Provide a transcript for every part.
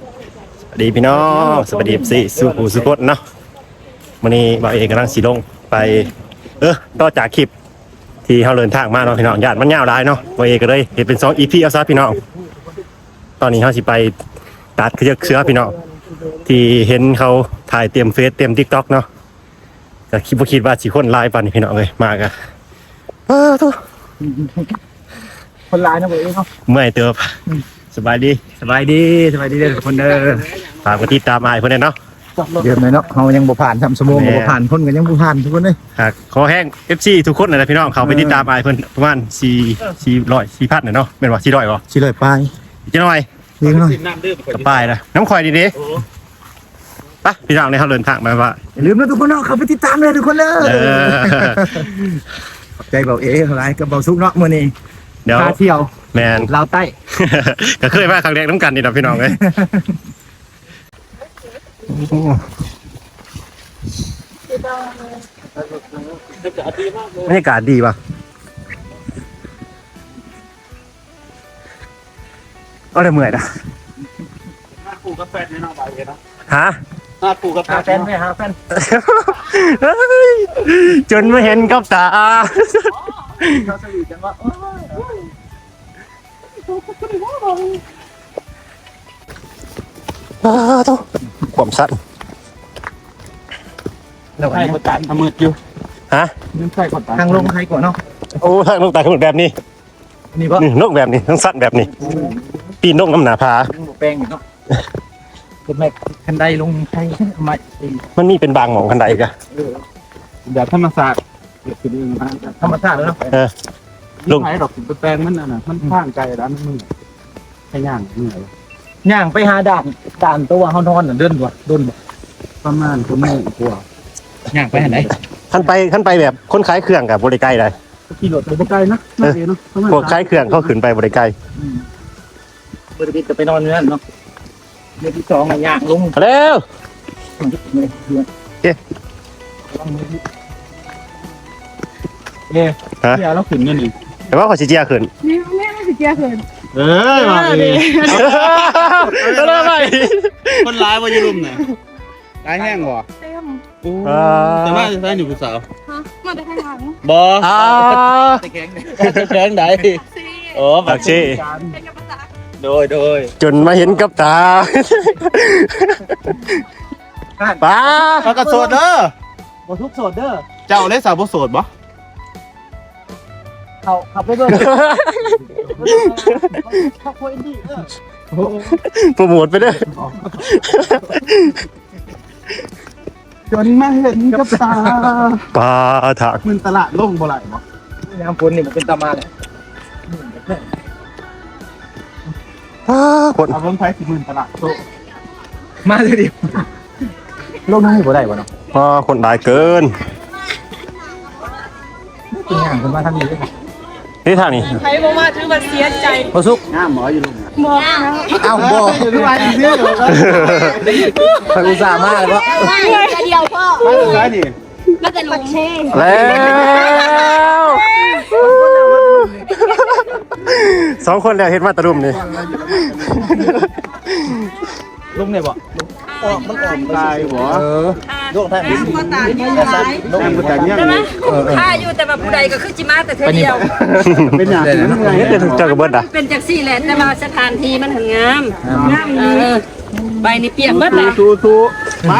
สวัสดีพี่น้องสวัสดีสิสุภูสุพจน์เนาะวันนี้บ่าวเอกกำลังสีลงไป เออต่อจากคลิป ที่เขาเดินทางมาเนาะพี่น้องญาติมันยาวหลายเนาะบ่าวเอกก็เลยเห็นเป็นสองอีพีเอาซะพี่น้องตอนนี้เขาสิไปตัดเครือเสือพี่น้องที่เห็นเขาถ่ายเตรียมเฟซเตรียมทิกต็อกเนาะก็คิดว่าคิดว่าสิคนไลน์ปันนี่พี่น้องเลยมากอะเออทุคนร้ายนะเว้ยเนาะเมื่อยเติบ สบายดีสบายดีสบายดีเด้อทุกคนเด้อฝากกดติดตามอายเพื่อนเนาะเดิมเลยเนาะเขายังบ่ผ่านทำสมองแม่บ่ผ่านคนกันยังบ่ผ่านทุกคนเลยหากขอแห้ง FC ทุกคนนะพี่น้องเขาไปติดตามอายเพื่อนประมาณ4 400 4พันเนาะเป็นว่า400บ่สิเลยไปอีกจักหน่อยดีหน่อยกับป้ายนะน้ำข่อยดีๆไปพี่น้องในเขาเดินทางมาว่าอย่าลืมนะทุกคนเนาะเขาไปติดตามเลยทุกคนเลยเออขอบใจเบาเอ๋หลายกับเบาซุกเนาะมื้อนี้เดี๋ยวพาเที่ยว แมน ลาวใต้ก็เคยมาครั้งแรกน้ำกันนี่นะพี่น้องเลยบรรยากาศดีป่ะก็เลยเมื่อยนะปลูกกาแฟในนอกใบเลยนะฮะหาปลูกกาแฟหาแฟนไหมหาแฟนเฮ้ยจนไม่เห็นกับตาเขาสวีทกันว่าโอ้ยอ้าวต้องความสั้นแล้วใช่คนตายทำมืดอยู่ฮะนึกใช่คนตายทางลงใครก่อนเนาะโอ้ทางนกตาขมุดแบบนี้นี่บ่นี่นกแบบนี้ทั้งสั้นแบบนี้ ปีนนกน้ำหนาผายังบ่แปลงอยู่เนาะเป็นแม่คันใดลงใครเอามาเองมันมีเป็นบางหมองคันใดกะแบบธรรมศาสตร์เกิดขึ้นเองนะธรรมชาติเลยเนาะ ลุงใช่ดอกสิบแปลงมันน่ะนะมันข้างไกลร้านมันแค่ย่างเหนื่อยย่างไปหาด่านด่านตัวเฮานอนน่ะเดินบ่เดินบ่ประมาณคนแม่กลัวย่างไปหาไหนขันไปขันไปแบบคนขายเครื่องกับบริไกลได้ขี่รถไปบ่ไกลนะไม่ไกลเนาะประมาณพวกขายเครื่องเขาขึ้นไปบริไกลบริบิตจะไปนอนอยู่นั่นเนาะเดือนที่สองอะย่างลงเร็วเอ๊ะเดี๋ยวเราขึ้นกันนี่ แต่ว่าขอชิเจียขึ้นนี่แม่ไม่สิเกียร์เขินเอ้ยมาดิก็ได้ไหมคนร้ายว่าอยู่รุมไหนร้ายแห้งบ่เต็มแต่ว่าจะได้อยู่ผู้สาวฮะมาได้ข้างหลังบ่อ่าตะแคงเนี่ยแข็งไหนซีโอ้บักชีเป็นกับภาษาโดยโดยจนมาเห็นกับตาป้าปากระโสดเด้อบ่ทุกโสดเด้อเจ้าเลยสาวบ่โสดบ่ เขาขับไปเบิ่งเขาคุยดีเออโปรโมทไปเด้อจนมาเห็นกับตาป้าถักมันตลาดโล่งบ่ไหลบ่น้ำฝนนี่มันเป็นตามาเลยป้าคนเอาเบิ่งไผสิหมื่นตลาดโตมาเลยดิลงน้ำบ่ได้บ่เนาะป้าคนหลายเกินเป็นย่างคนมาทางนี้เลย นี่ทางนี้ใครบอกว่าถือว่าเสียใจพอสุกงามหมออยู่ลุงบอกนะเอ้าบ่อยู่ทุกวันนี้เด้อทางอุตส่าห์มาเลยบ่ไม่เดียวพ่อมาสุดท้ายนี่มาแต่ลงเช่แล้วสองคนแล้วเห็นมาตะรุมนี่ลงเนี่ยบ่อ ออกมันออกตายบ่เออลงทางนี้ก็ตายเดียวหลายแม่งบ่แต่งยังใช่ไหมเออเออถ้าอยู่แต่ว่าผู้ใดก็คือจิมาแต่เธอเดียว เป็นหยังเป็นไงเห็นแต่เจ้ากับเบิร์ดอะเป็นจากสี่แหละแต่ว่าสถานที่มันงามงามเออใบนี่เปียกหมดเลยทูทูไป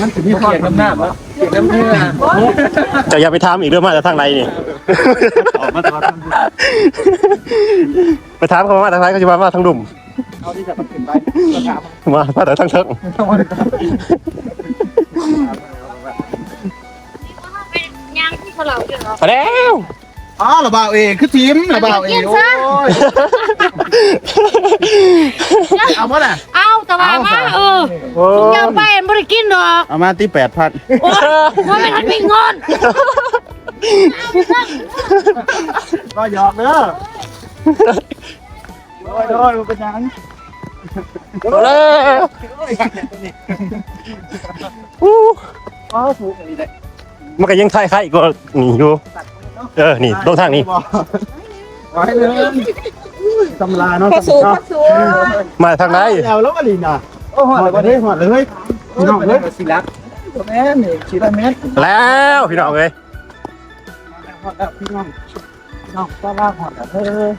มันสิมีความเกียดน้ำหน้าบ่เกียดน้ำเนื้อเจะอย่าไปทำอีกเรื่องมาจากทางไหนนี่ไปถามเขาว่าทางไหนเขาจะมาทางดุ่มาที่จะมันขึ้นไปราคามาว่าแต่ทางเทิงต้องมาย่างที่เขาเหล่าอยู่เหรอไปแล้วอ๋อระบาวเองคือทีมระบาวเองโอ้ยเอาบ่ล่ะเอาแต่ว่ามาเออโอ้เจ้าไปบ่ได้กินดอกเอามาที่8,000โอ้ยว่าไม่ทันมีเงินก็หยอกเด้อโดยโดยเป็นหยัง เอาแล้วอู้อ๋อถูกอันนี้แหละมันก็ยังคล้ายๆก็หนีอยู่เออนี่ลงทางนี้ไว้เลยตำราเนาะพอสูพอสูมาทางไหนแล้วแล้วก็ลีน่ะโอ้โหหอดแล้วเลยหอดเลยโอ้พี่น้องยเอ้ยสิลักแม่นี่ชิลเมตรแล้วพี่น้องเอ้ยหอดแล้วพี่น้องพี่น้องก็ว่าหอดแล้วเฮ้ย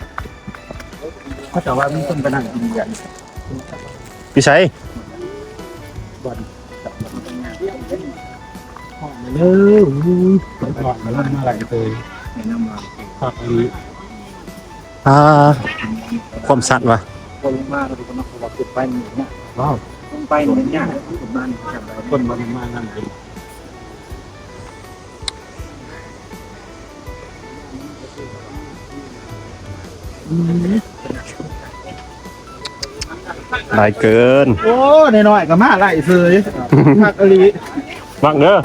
เขาจะว่ามีคนไปนั่งกินกัน พี่ชัยหอดเลยหอดมาแล้วมาไหลเลยผักอันนี้อ่าความสัตว์ว่ะคนลงมาเราดูกันเนาะเราขึ้นไปนี่เนี่ยว้าวลงไปนี่เนี่ยขึ้นมานี่ครับคนมันมานั่นเอง หลายเกิน โอ้น้อยๆก็มาไหลเลยผักอันนี้มักเด้อ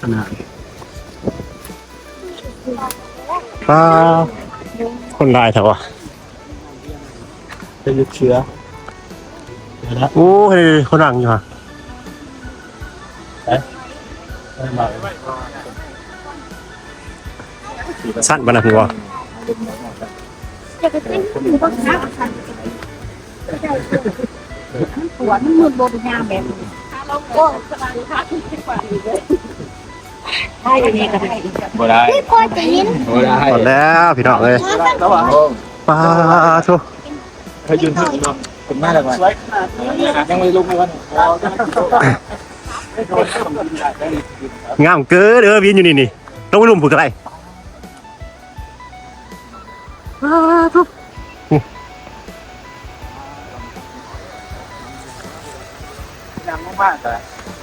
ขนาดอ่าคนลายเถอะวะจะหยุดเชื้อเดี๋ยวนะโอ้ยคนรังอ ยู่ฮะได้มาสั้นบรรณาหัวหัวมันมืดบนงามแบบเราก็สบายค่ะที่กว่านี้เลยได้ยังไงก็ได้บ่ได้พ่อจะยินบ่ได้หมดแล้วพี่น้องเอ้ยระหว่างปลาทุเคยยืนถึงเนาะถึงมากเลยว่ะยังไม่ลุกเลยวันงามเกินเด้อวินอยู่นี่นี่ต้องไปรุมผูกอะไร ยังมากแต่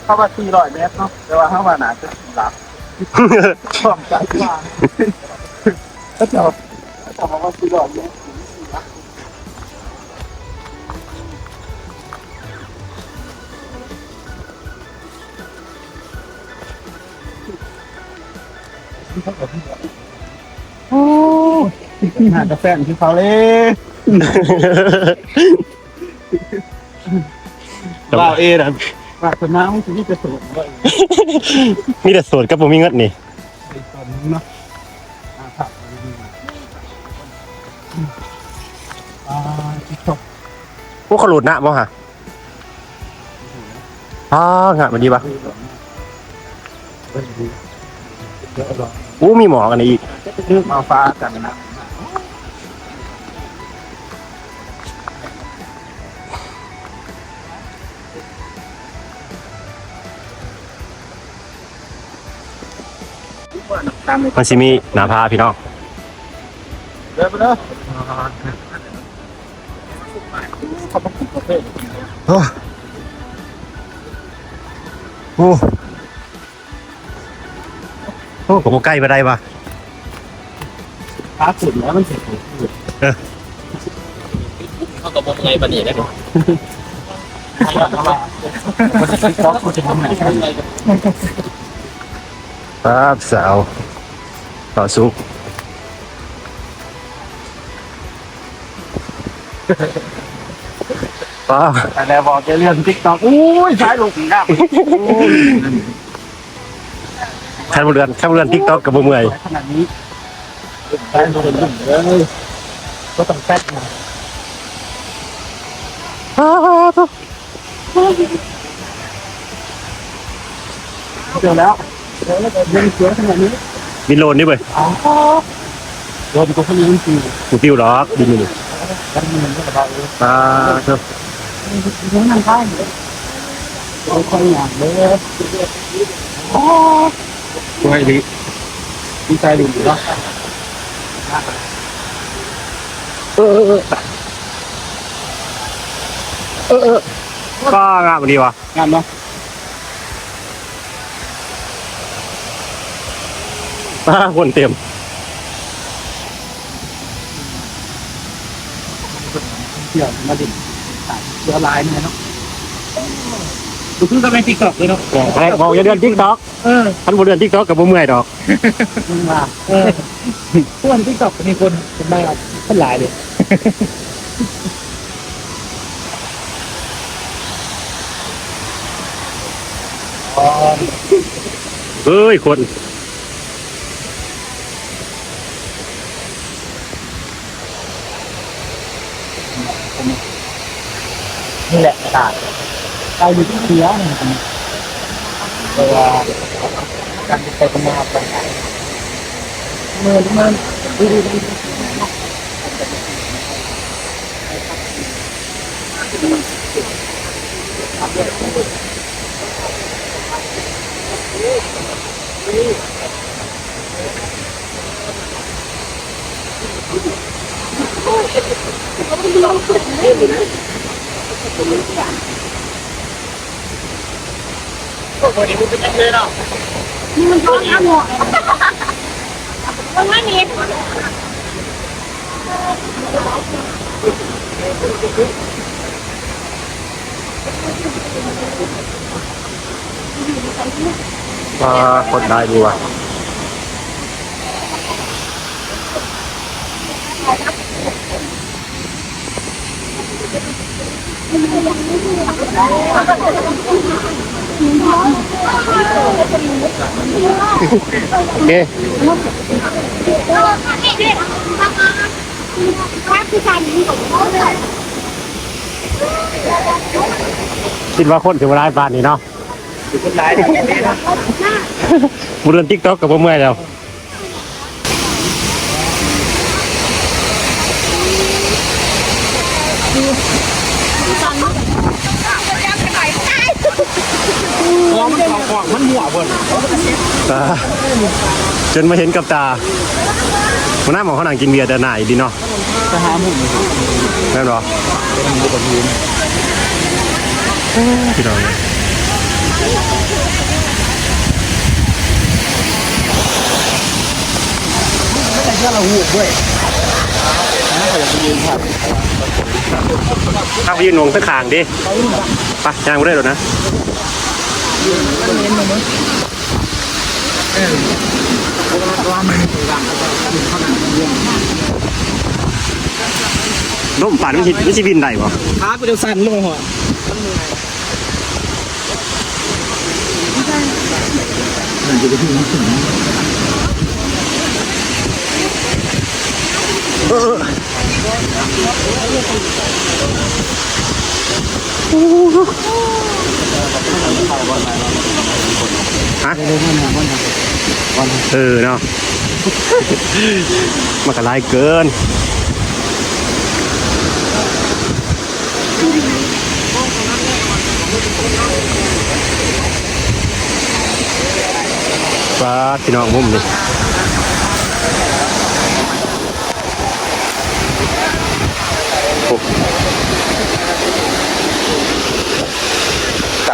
เข้ามาสี่ร้อยเมตรเนาะแต่ว่าเข้ามาหนาจะหลับพร้อมใจว่าถ้าจะถ้าบอกว่าสี่ร้อยเมตรโอ้ หากาแฟที่เขาเลยว้าวเอนะปากสนามที่นี่จะสูงเลยมีแต่สวนกับผมมีเงินนี่ไอ้ตอนนี้เนาะอ่าครับอ่าที่ชอบพวกเขาหลุดนะบ่ฮะอ่างานมันดีปะเยอะหรออู้มีหมอกันอีก เรื่องมาฟ้ากันนะ มันสิมีหนาพาพี่น้องเริ่มไปเลยโอ้โอ้โอ้ผมใกล้ไปได้ปะฟ้าสุดแล้วมันเสร็จเลยเขาตกลงไงปะเนี่ยนะมันจะชอบมันจะทำไหนครับสาว ต่อสุกป้าแต่แล้วบอกจะเรียนติ๊กต็อกอุ้ยสายลงงับขันบนเรือนขันบนเรือนทิกตอกกับบ่เมื่อยขนาดนี้สายลงเลยก็ต้องแป๊ดนะเจอแล้วเจอแล้วเรียนเสือขนาดนี้ บินโลนนี่เว้ยอ๋อโดนกูคนนี้จริงกูติ้วหรอกบินนี่ๆแล้วมันก็ระบายเลยป้าเถอะน้ำมันข้างเลยค่อยๆอย่างเลยอ๋อตัวไอ้ลิดีใจดีเนาะเออเออเออเออก็งามดีวะงานเนาะ ป้าคนเต็มเที่ยวมาดิเรือลายเนี่ยเนาะดูเพิ่งก็เป็นติ๊กต็อกเลยเนาะบอกอย่าเดือนทิกตอกเออขันบนเรือนทิกตอกกับบ่เมื่อยดอกมึงมาเออส่วนติ๊กต็อกมีคนเป็นได้เป็นหลายเลยเอ้ยคน นี่แหละตาดตายอยู่ที่เสียนี่ครับเวลาการไปทำงานไปเมื่อเมื่อดูดูดู นี่มันร้อนอะหมดมันไม่มีมาคนได้ดีว่ะ โอเคคิดว่าคนถึงเวลาบ้านนี้เนาะคนร้ายแบบนี้นะบุเรนติ๊กต็อกกับพ่อเมื่อยแล้ว มันของของมันหัวเบิ่นตาจนมาเห็นกับตาหัวหน้าหมอเขานั่งกินเบียร์แต่หน่ายดีเนาะจะหาหมุ่งเลยแม่นบอเป็นมือกับยืนพี่น้องถ้าไปยืนงงสักขางดิไปย่างไม่ได้หรอกนะ ล่มป่านไม่ใช่ไม่ใช่บินได้บ่ขากูจะสั่นลงหัวเออ ฮะเออเนาะมันก็ลายเกินปลาพี่น้องมุมนี่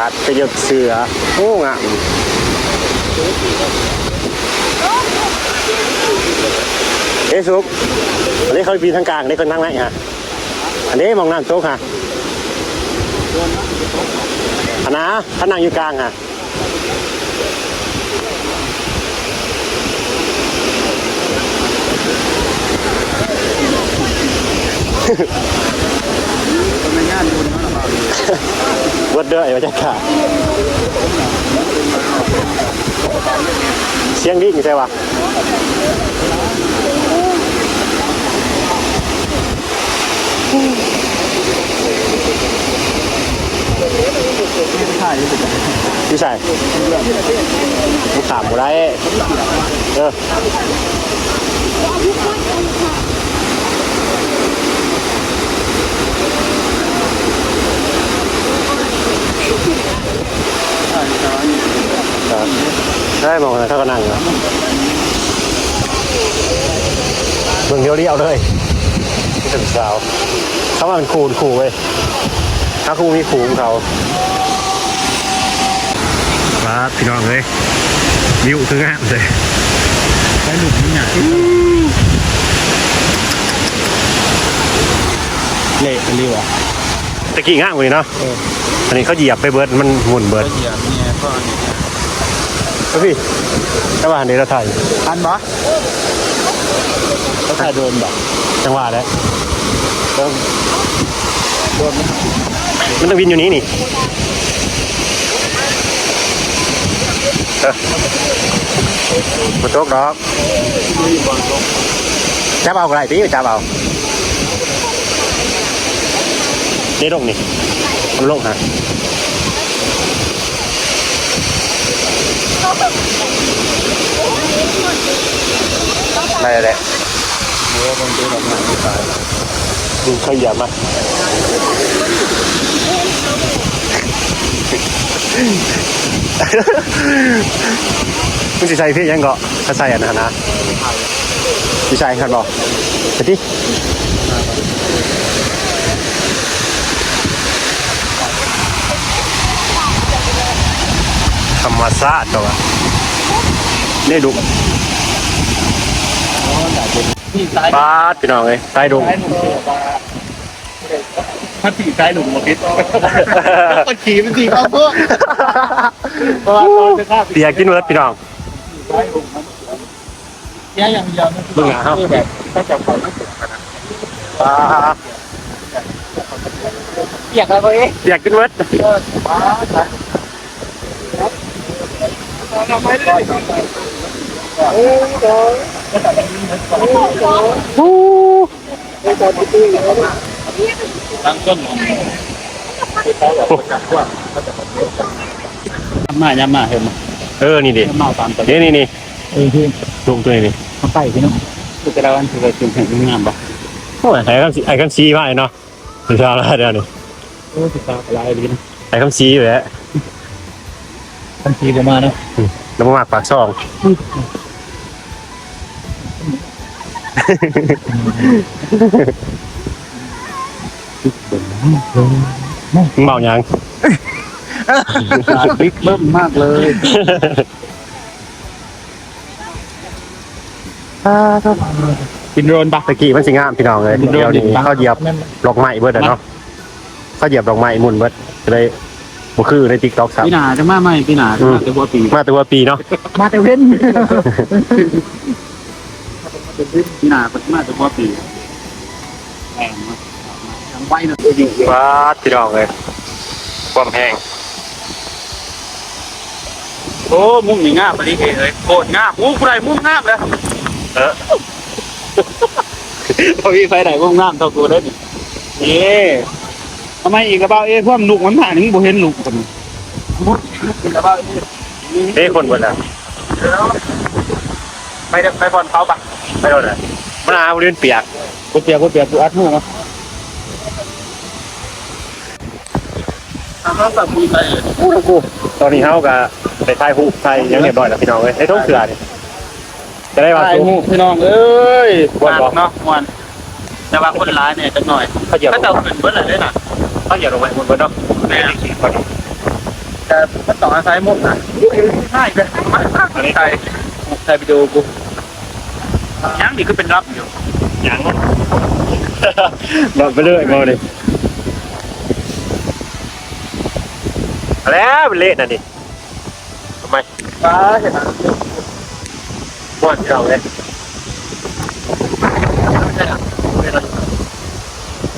ตัดไปยกเสือโอ้งามเอสุกอันนี้เขาปีนทางกลางอันนี้คนนั่งไหนฮะอันนี้มองน้ำโต๊ะค่ะอันนะท่านนั่งอยู่กลางค่ะเป็นงานบุญเนาะ เรารถเด้อไอ้บรรยากาศเสียงดิ่งใช่ปะถ่ายอยู่สิพี่ชายมุขามบุไรเออ ครับได้มองอะไรเขาก็นั่งอยู่เบิ่งเดียวเดียวเลยนี่เป็นสาวเขาว่าเป็นครูครูเว้ยถ้าครูมีครูของเขามาพี่น้องเลยวิวคืองามเลยใช้หลุมนี่ไงเละเป็นริวอะตะกี้งามเลยเนาะ อันนี้เขาเหยียบไปเบิร์ดมันหมุนเบิร์ดเหยียบเนี่ยก็ก็พี่แต่ว่าอันนี้เราถ่ายทันปะเขาถ่ายโดนแบบจังหวะแล้วต้องโดนมันต้องวินอยู่นี้นี่เออมาโต๊ะดอกจับเอาอะไรตีจับเอานี่ลงนี่ มันลงฮะได้แล้วดูขยับมามึงสิใส่เพี่ยังเกาะถ้าใส่อันนั้นนะสิใส่ครับบอกไปดิ ธรรมชาติตัวะนี่ดูที่ซ้ายปาดพี่น้องเลยใต้ดุงซ้ายหนุ่มเสียบาถ้าตีซ้ายหนุ่มมาพิษก็ขี่มันสีเขาเพิ่มเพราะว่าตอนจะข้าเตียกินเวิร์ดพี่น้องซ้ายหนุ่มมันแย่อย่างเดียวนะเบิ่งหาเฮาคือแบบถ้าจะเขาไม่สุดนะปาดเปียกแล้วเว้ยเตียกินเวิร์ โอ้โหตั้งต้นมาย้ำมาเห็นไหมเออ นี่ดิย้ำมาตามตัวนี่นี่นี่เออที่ดุงตัวนี้นี่เขาไปพี่น้องคือแต่ละวันคือเราจึงเห็นงานปะโอ้ยไอ้คำซีไอ้คำซีมาเนาะสุดยอดแล้วเดี๋ยวนี้โอ้ติดตาอะไรดีนะไอ้คำซีอยู่แล้ว ทันทีประมาณนะแล้วมาหมักปากช่องมึงเมายังบิ๊กเบิ้มมากเลยกินโรนปะตะกี้มันสิงามพี่น้องเลยเดี๋ยวนี้เขาเหยียบดอกไม้เบิดอะเนาะเขาเหยียบดอกไม้หมุนเบิดจะได้ บ่คือในติ๊กต็อกครับพี่หนาจะมาไหมพี่หนาจะมาจะบัวปีมาตัวปีเนาะมาแต่เว้นพี่หนาจะมาจะบัวปีแรงมากทางไว้นะดีว้าดพี่น้องเลยความแห้งโอ้มุ้งนี่งามไปดิเลยโคตรงามมุ้งใครมุ้งงามเลยเออพอพี่ไฟไหนมุ้งงามเท่ากูได้ดิเอ๊ ทำไมอีกกระเป๋าเอ๊พวกลูกมันผ่านนี่บ่เห็นลูกกันมุดกระเป๋าเอ๊เฮ้คนเบิดแล้วไปเดี๋ยวไปบอลเขาปะไม่โดนเลยมันอาบริเวณเปียกกูเปียกกูเปียกกูอัดหูมาทำแล้วแบบมีไปอู้ทั้งกูตอนนี้เฮากับไปถ่ายรูปถ่ายยังเรียบร้อยแล้วพี่น้องเอ้ยไอ้ท้องเสือนี่จะได้ว่าไอ้สูหูพี่น้องเอ้ยม่วนบ่เนาะมวนแต่ว่าคนร้ายเนี่ยจังหน่อยเขาเหยียบถ้าเจ้าเป็นเบิร์ดอะไรด้วยนะ เขาเหยียบลงไปบนบนเนาะแม่ขี่ก่อนแต่มันต้องอาศัยมุกนะใช่เลยมันอันนี้ใครใครไปดูกูยังนี่คือเป็นรับอยู่ยังรอไปเรื่อยมาดิแล้วเป็นเละน่ะนี่ทำไมฟ้าเห็นไหมม่วนพี่น้องเลย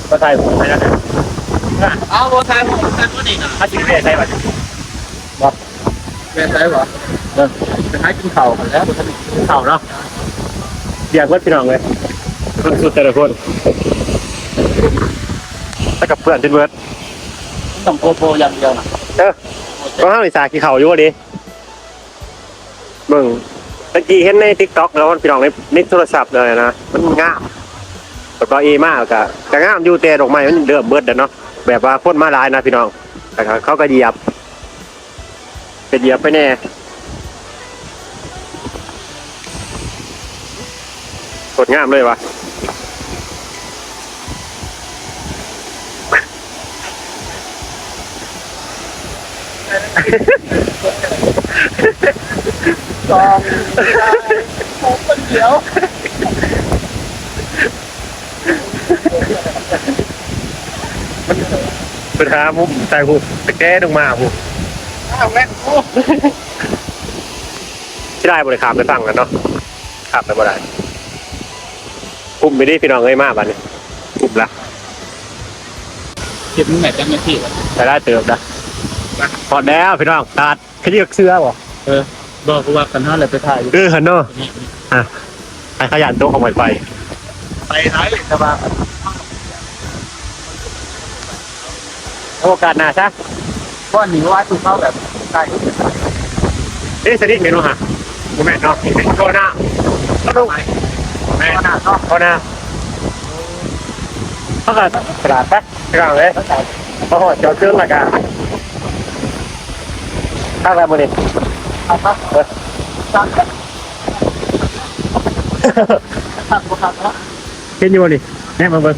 ก็ถ่ายผมให้นะ เอาโบไซผมไซตัวนี้นะถ้าจริงเนี่ยใช่ป่ะเป็นไซเหรอเออเป็นให้กินเข่ากันแล้วเข่าเนาะเสียงเพื่อนพี่น้องเลยคนสุดแต่ละคนถ้ากับเพื่อนเป็นเวิร์ดต้องโกโปอย่างเดียวนะเออก็ห้ามอิสากี่เข่าอยู่วะดิมึงตะกี้เห็นในทิกต็อกแล้วมันพี่น้องในในโทรศัพท์เลยนะมันง่ามแล้วก็เอมากกะแต่ง่ามอยู่แต่ดอกไม้มันเดือบเบิดอะเนาะ แบบว่าพ่นมาลายนะพี่น้องแต่เขาก็เหยียบเป็นเหยียบไปแน่กดงามเลยวะสองผมคนเดียว เป็นหามุมใส่หูตะแก้ลงมาหูอ้าวแม่โอ้ที่ได้บริขามไปฟังกันเนาะขับไปบ่ได้คุมไปดิพี่น้องเอ้ยมาบ้านนี้คุมละเก็บมึงไหนจังไม่ที่แต่ได้เติมนะพอแล้วพี่น้องตัดขยี้เสื้อบ่เออบอกกูว่ากันห้าเลยไปถ่ายอยู่เออฮันเนาะอะไอ้ขยันโต๊ะของไวไฟไปท้ายแต่ว่า โอกาสหน้าซะก้อนหนีว่าถูกเข้าแบบใกล้เอ๊ะสนิทเห็นบ่ฮะบ่แม่นเนาะโคหน้าลูกแม่นขนาดเนาะโคหน้าเขาก็ตลาดปะกลางเลยเขาก็เจาะเครื่องละกันข้างแล้วมื้อนี้ครับครับจังครับครับครับเห็นอยู่บ่นี่แม่มาเบิ่ง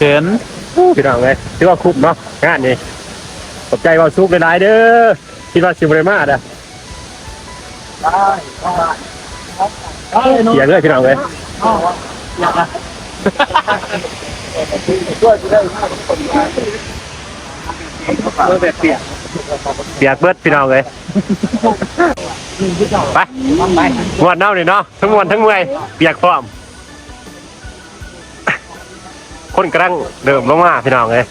เห็น พี่น้องเลยถือว่าคุ้มเนาะงานนี้ขอบใจว่าซุกหลายๆเด้อคิดว่าสิบ่ได้มาเด้อได้ได้ได้เนาะเสียเลยพี่น้องเลยอยากนะช่วยจะได้ห้าคนเมื่อแบบเปียกเปียกเบิดพี่น้องเลยไปมวนเน่านี่เนาะทั้งมวนทั้งเมื่อยเปียกพร้อม คนกำลังเดิมลงมาพี่น้องเลย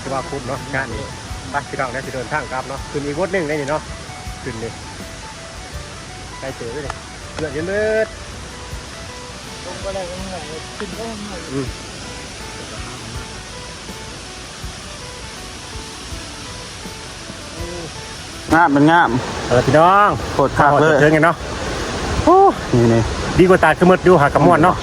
คือว่าคุ้มเนาะงานนี้ไปพี่น้องได้ที่เดินทางกลับเนาะคืนอีกวดหนึ่งได้นี่เนาะคืนนี้ใกล้เจอเลยเลือดเยอะเลือดลงไปได้ยังไงขึ้นได้ยังไง งามมันงามเออพี่น้องโคตรคักเลยเชิญกันเนาะโอ้นี่นี่ดีกว่าตาคือมืดดูหากระมวลเนาะ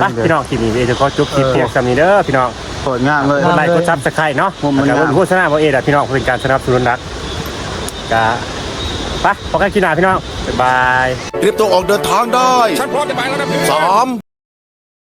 ไปพี่น้องคลิปนี้เดี๋ยวจะขอจบคลิปเพียงสำนี้เด้อพี่น้อง โคตรงามเลย กดไลค์กดซับสไครต์เนาะมุมมันแล้วงามก็โฆษณาบ่เอ็ดอะพี่น้องเพื่อเป็นการสนับสนุนรักกะไปพบกันคลิปหน้าพี่น้อง บ๊ายบาย เตรียมตัวออกเดินทางได้ ฉันพร้อมจะไปแล้วนะสาม